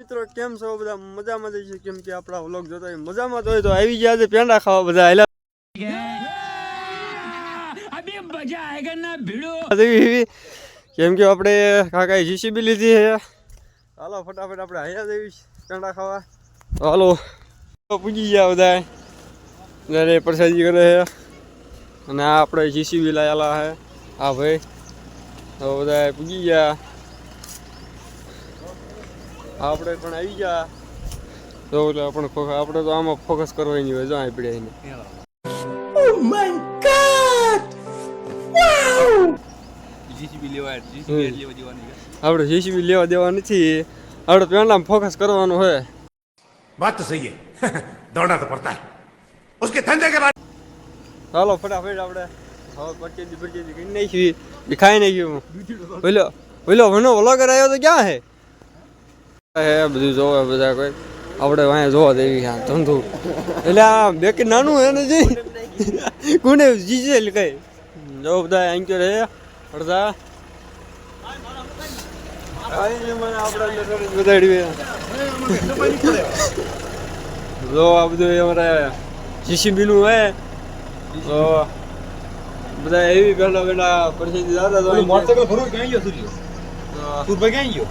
મિત્રો કેમ છો બધા? મજામાં જ છે કેમ કે આપણા વ્લોગ જોતા હોય મજામાં જ હોય તો આવી ગયા છે પેંડા ખાવા બધા. હેલા. કેમ કે આપણે કાકાએ જીસીબી લીધી છે. હાલો ફટાફટ આપણે હાયા દેવી પેંડા ખાવા. હાલો. પૂજી ગયા બધા જ્યારે પ્રસાદી કરે છે. અને આ આપણે જીસીબી લાયેલા છે. હા ભાઈ. તો બધા પૂજી ગયા. આપણે પણ આવી ગયા તો એટલે આપણે ફોકસ આપણે તો આમાં ફોકસ કરવાની હોય જો આપણે એને જીસીબી લેવા જીસીબી લેવા જવાની છે. આપણે જીસીબી લેવા દેવા નથી આપણે પેંડામાં ફોકસ કરવાનું હોય बात तो सही है दौड़ना तो पड़ता है उसके धंधे के बाद ચાલો ફટાફટ આપણે હવે પરચેજી પરચેજી કરી નાખી એ ખાઈ નાખ્યું બોલો બોલો વનો વ્લોગર આવ્યો તો ક્યાં હે હે બધું જોવે બધા કોઈ. આપણે વાંહે જોવા દેવી હા ધંધુ. એટલે આ બેકી નાનું હે ને જી. કોને જીજેલ કઈ? જો બધા એન્કર હે અડધા જ આ બધું અમારે જીસીબી નું હે તો બધા એવી પહેલા પેલા પરિસ્થિતિ દાદા મોટરસાઇકલ ક્યાં ગયો સુરભાઈ ક્યાં ગયો?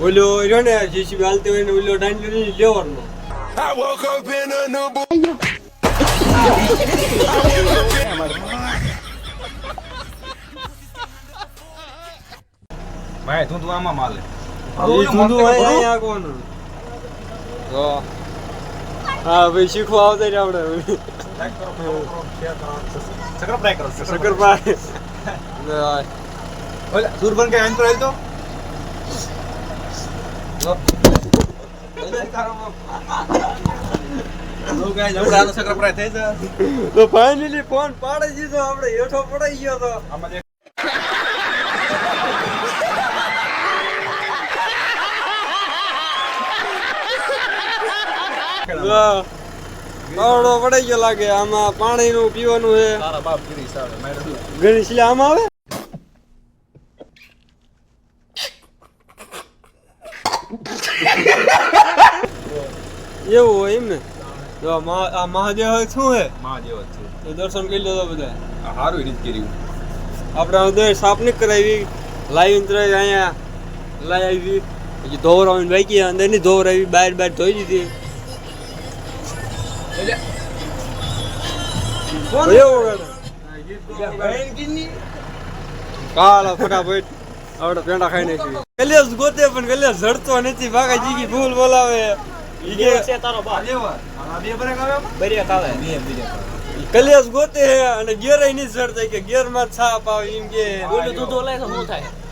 ઓલો રહ્યો ને જીસીબી હાલતી હોય ને ઓલો ડાંડી લઈને લેવાનો. ભાઈ તું તું આમાં માલે. હા ભાઈ શીખવા આવતા ને આપણે. સકર ટ્રાય કરો. સકર આવી તો ફાઇનલી ફોન પાડી દીધો આપણે હેઠો પડાઈ ગયો તો. આવડો પડાઈ ગયો લાગે આમાં પાણીનું પીવાનું છે. આમાં આવે? એવું હોય એમ ને? તો આ મહાદેવ શું હે મહાદેવ છે. એ દર્શન કરી લેતો બધા. આ હારું રીત કર્યું આપણે અંદર સાફ કરાવી. લાઈવ અંદર અહીંયા. લાવી આવી. પછી ધોવરાવીને બાકી અંદર નહીં ધોવરાવી બહાર બહાર ધોઈ દીધી. એવું ફટાફટ. આપણે પેંડા ખાઈ નાખી કલેશ ગોતે પણ કલેશ જડતો નથી. ભાગા જીગી ભૂલ બોલાવે. કલેશ ગોતે હે અને ગેર નહીં જડતા કે ગેરમાં છાપ આવે એમ કે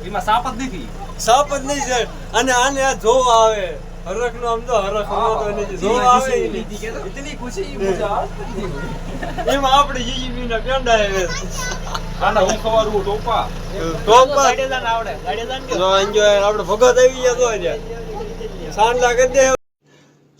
એમાં. સાપ જ નથી. સાપ જ નહીં જડ અને આને આ જો આવે. હરખ નો આમ તો હરખ નો તો નથી. જો આવે ઈ. ઇતની ખુશી મુझे એમાં આપણે જીજીબી ના પેંડા હે. આના હું ખવારું ટોપા. ટોપા. જો enjoy આપણે ભગત આવી ગયા તો આજે સાંજલા કરી દે.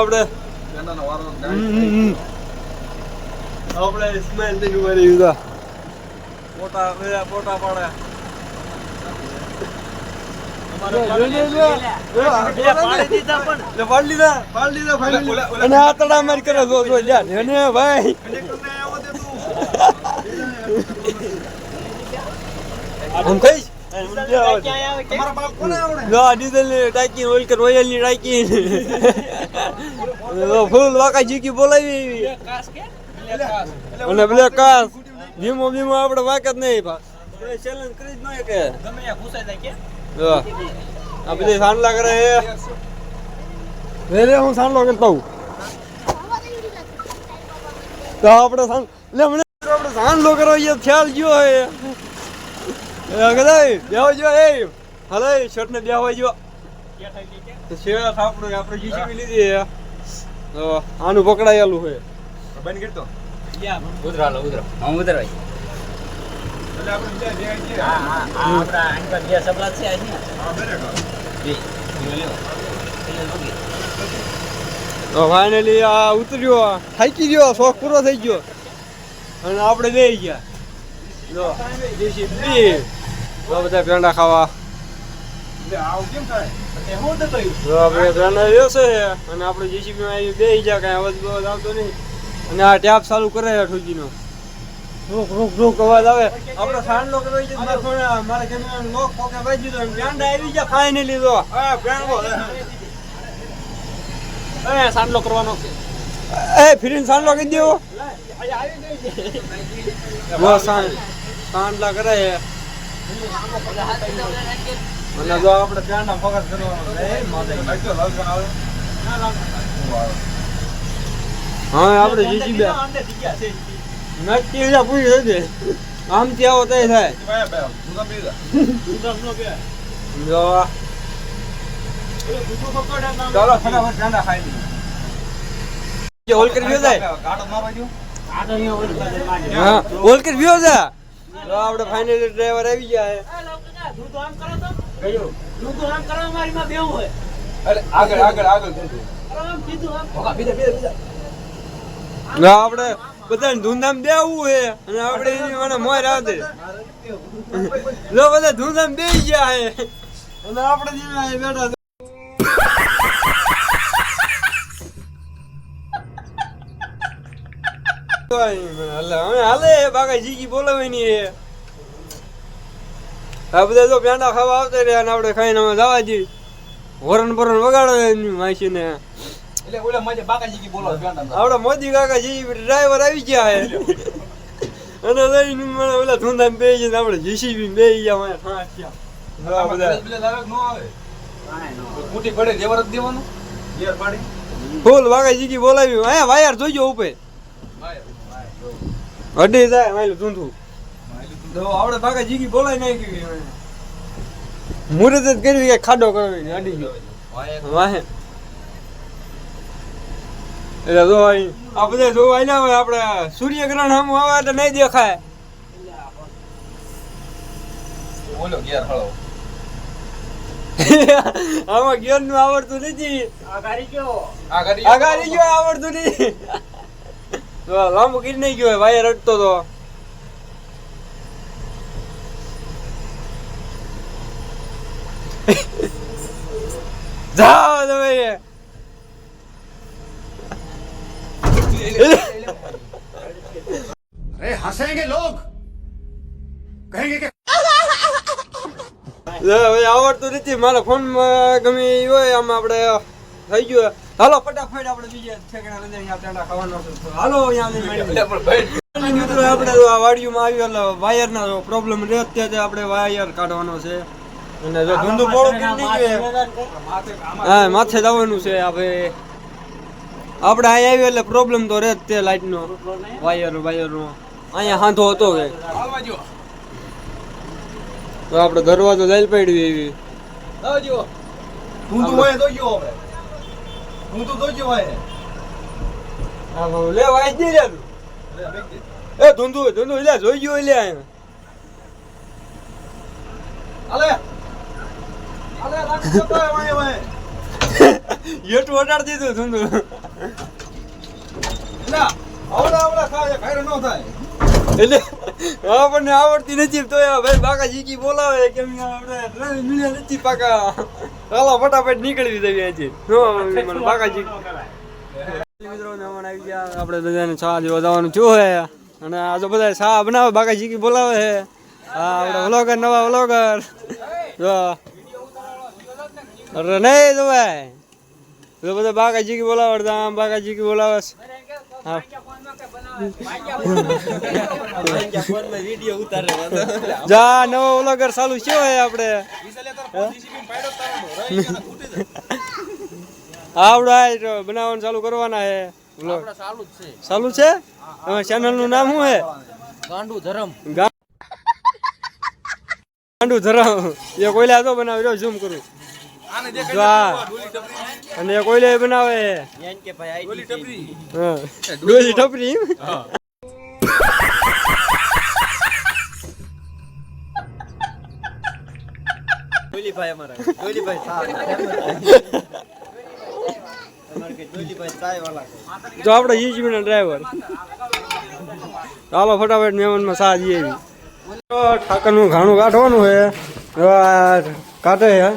આપણે પેલાનો વારો આપણે સ્માઈલ થઈ ગયું મારી યુદા પોટા બધા પોટા પાડે મારી ભાઈ આમ કહીશ આ ડીઝલની ટાંકી ઓઇલ કર ઓઇલની ટાંકી ફૂલ વાકા જીકી બોલાવી અને બ્લેક કાસ ધીમો ધીમો આપણે વાક જ નહીં પા ચેલેન્જ કરી લે ખ્યાલ ગયો એ ગદાઈ બેહો જો એ હાલે શર્ટ ને બેહો જો. શેર આપણું આપણે જીસીબી લીધી તો આનું પકડાયેલું છે. બંધ કરતો ઉતરા લો ઉતરો હું એટલે આપણે બીજા આપણા આની છે બરાબર. તો ફાઇનલી આ ઉતર્યો થાકી ગયો શોખ પૂરો થઈ ગયો. અને આપણે બે ગયા. જો જીસીબી તો બધા પેંડા ખાવા. અને આપણે જીસીબી માં આવી બે કાંઈ અવાજ બવાજ આવતો નહીં. અને આ ટેપ ચાલુ કરે છે ઠોકીનો રૂક રૂક રૂક અવાજ આવે. આપણે સાંડલો કરવા છે મારા મારા કેમેરા લોક પોકે વાગી દીધો પેંડા આવી ગયા ફાઇનલી તો. હા પેણવો એ સાંડલો કરવાનો. એ ફિરીને સાંડલો કરી દેવો સાંડલા કરે છે અને જો આપણે પેંડા ફોકસ કરવાનો છે હા આપણે જીજીબી નક્કી એટલે પૂરી થઈ આમથી આવો તય થાય. ભાઈ ભાઈ હું તો બીજા જો. ચાલો ફટાફટ પેંડા ખાઈ લઈએ. જે કરી તો. આપણે ફાઇનલી ડ્રાઈવર આવી ગયા છે અરે આગળ આગળ આગળ કીધું ના આપણે બધાને ધૂમધામ દેવું છે અને આપણે એની મને મોર આવતે જો બધા ધૂમધામ બે ગયા છે અને આપણે બેઠા અને આપણે ખાઈને અમે જવા હે આપણે જીસીબી બે ગયા મને ઠાસ ફૂલ વાઘા જીગી બોલાવી. અહીંયા વાયર જોઈજો ઉપર અડી જાય માયલું ધૂંધું તો આપણે જીગી બોલાય નાખી મુરત જ કરી કે ખાડો કરવી ને અડી ગયો. વાહે. એટલે જો આ બધા જોવા આવ્યા હોય આપણે સૂર્યગ્રહણ સામે આવે તો નહીં દેખાય. બોલો ગેર હળો. આમાં ગેરનું આવડતું નથી. આ ગાડી આગાડી ગયો આવડતું નથી? તો લાંબુ ગીર નહીં ગયો વાયર અડતો તો. આવડતું નથી મારા ફોનમાં ગમે હોય આમ આપણે થઈ ગયું હાલો ફટાફટ આપણે બીજે ઠેકાણા લઈ જઈએ, આ ખાવાનો છે. હાલો અહીંયા લઈને માંડીએ. એટલે પણ ભાઈ મિત્રો આપણે આ વાડીમાં આવ્યો એટલે વાયરના પ્રોબ્લેમ રહે ત્યારે આપણે વાયર કાઢવાનો છે. અને જો ધૂંધું પોળું હા માથે જવાનું છે આપણે આપણે અહીંયા આવ્યો એટલે પ્રોબ્લેમ તો રહે જ તે લાઈટનો. વાયર વાયરનો. અહીંયા હાંધો હતો કે. તો આપણે દરવાજો જઈ પડી એવી. આવજો તું હોય તો ગયો હવે. તું તો જોજો હોય. હા લે વાય દે લે. તું. એ ધૂંધું ધૂંધું લે જોઈ ગયો લે અહીંયા અલે અલે રાખી જતો વાય વાય યેટું વટાડી દીધું ધૂંધું. ના આવડા આવડા ખાય ખાયરો ન થાય. એટલે આપણને આવડતી નથી તો ભાઈ બાકા જીકી બોલાવે કેમ આપણે મિલ્યા નથી પાકા. ચાલો ફટાફટ નીકળી જઈએ આજે મને બાકાજી. મિત્રો મહેમાન આવી ગયા. આપણે બધાને ચા જેવા જવાનું થયું હે અને આ તો બધા ચા બનાવે બાકાજી કી બોલાવે હે હા આપણે વ્લોગર નવા વ્લોગર. જો. અરે નહીં તો ભાઈ. બધા બાકા જીકી બોલાવે આમ બાકા જીકી બોલાવે હા. જા નવો વ્લોગર ચાલુ છે આપણે. આવડો બનાવવાનું ચાલુ કરવાના હે vlog. ચાલુ છે. ચેનલનું નામ શું હે? ગાંડુ ધરમ. ગાંડુ ધરમ. એ કોઈલા તો બનાવી રહ્યો ઝૂમ કરું. જો અને એ બનાવે. હા. ડોલી ટપરી જો આપણે ઈજી ના ડ્રાઈવર ચાલો ફટાફટ મહેમાનમાં સા જઈએ ઠાકરનું ઘાણું કાઢવાનું છે. જો કાઢે છે. હા.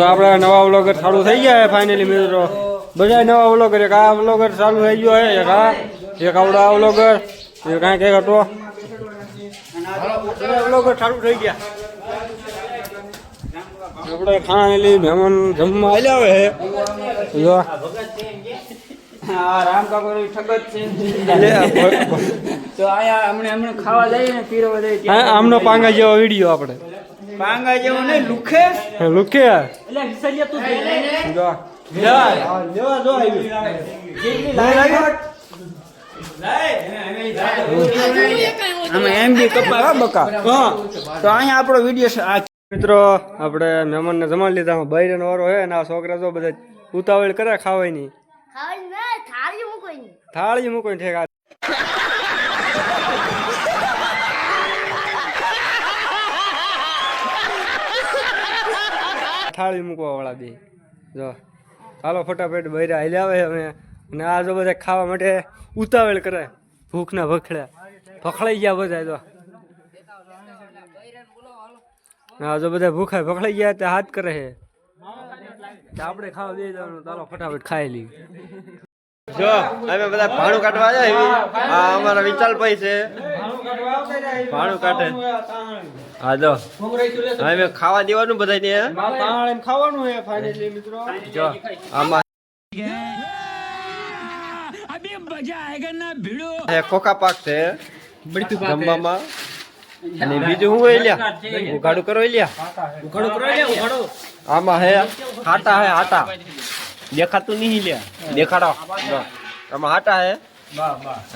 આપણા નવા વ્લોગર ચાલુ થઈ ગયા ફાઈનલી ફાઇનલી મિત્રો. બધા નવા વ્લોગર એક આ વ્લોગર ચાલુ થઈ ગયો હે એક આ એક આવડો આ વ્લોગર એ કાંઈક એક હતો વ્લોગર ચાલુ થઈ ગયા. આપણે ખાણેલી મહેમાન જમવા આવ્યા હોય જો. રામ કાકો ઠગત છે. તો આયા હમણે હમણે ખાવા જઈએ ને પીરવા જઈએ આમનો પાંગા જેવો વીડિયો આપણે. પાંગા જેવો ને લુખે લુખે એટલે વિસરિયા તું જો લેવા. લેવા જો અમે એમ બી કપા હો તો અહીંયા આપણો વીડિયો આ મિત્રો આપણે મહેમાનને જમાડી લીધા બૈરન વાળો હે ને આ છોકરા તો બધા ઉતાવળ કરે ખાવાની. થાળી મૂકો થાળી મૂકો ઠેકા થાળી મૂકવા વાળા બે. જો, હાલો ફટાફટ બૈરા હાલી આવે અમે. અને આ જો બધા ખાવા માટે ઉતાવળ કરે. ભૂખના ભખડે. ભખડાઈ ગયા બધા, જો. હા જો બધા ભૂખા ભખડાઈ ગયા તે હાથ કરે છે. આપણે ખાવા દે જવાનું. ચાલો ફટાફટ ખાઈ લઈએ. જો અમે બધા ભાણું કાઢવા આવ્યા અમારા વિચાર ભાઈ છે. ભાણું કાઢે. હા જો. અમે ખાવા દેવાનું બધાને ને જો આમાં અભી કોકા પાક છે જમવામાં. અને બીજું હું એલિયા ઉઘાડું કરો એલિયા ઉઘાડું કરો એલિયા ઉઘાડું. આમાં હે હાટા હે હાટા. દેખાતું નહીં લ્યા દેખાડો. આમાં હાટા હે.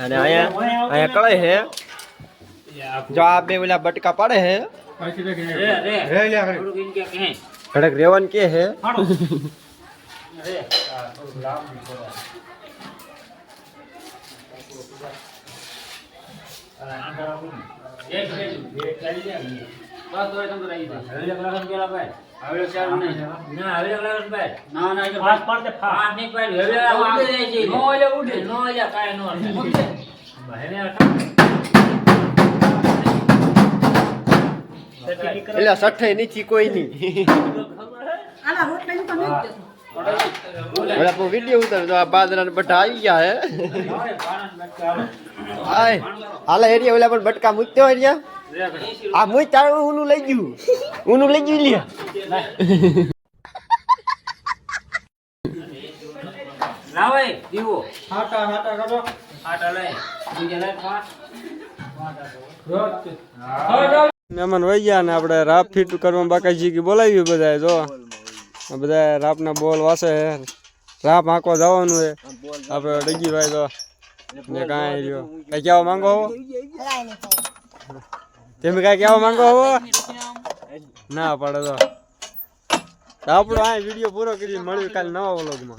અને અહીંયા અહીંયા કળાઈ હે. જો આ બે ઓલા બટકા પાડે હે. ઘડક રેવન કે હે. એક હવે ચાર નહીં. ના હવે ભાઈ ના ના એ પાસ પાડ દે નહીં પાડ હવે ઉડે જાય છે. નો એટલે ઉડે નો એટલે કાય નો એટલે. સઠે નીચી કોઈ નહીં. વીડિયો ઉતાર તો આ બાદરા બટા આવી ગયા હે. હાલે એરિયા ઓલા પણ બટકા મૂકતો હોય રહ્યા આ મુઈ તારું ઊનું લઈ ગયું. ઊનું લઈ ગયું લ્યા. લાવે દીવો. હાટા હાટા કાઢો. આટા લઈ. બીજા લઈ પાસ મહેમાન વહી ગયા ને આપણે રાપ ફિટ કરવા બાકાજી કે બોલાવી બધા જો. બધા રાપના બોલ વાસે હે રાપ હાંકવા જવાનું છે. આપણે ડગીભાઈ તો ને કાંઈ રહ્યો. કઈ કહેવા માંગો હો? તમે કાંઈ કહેવા માંગો હો? ના પડે તો. આપણો આ વીડિયો પૂરો કરી મળ્યું કાલે નવા વ્લોગમાં.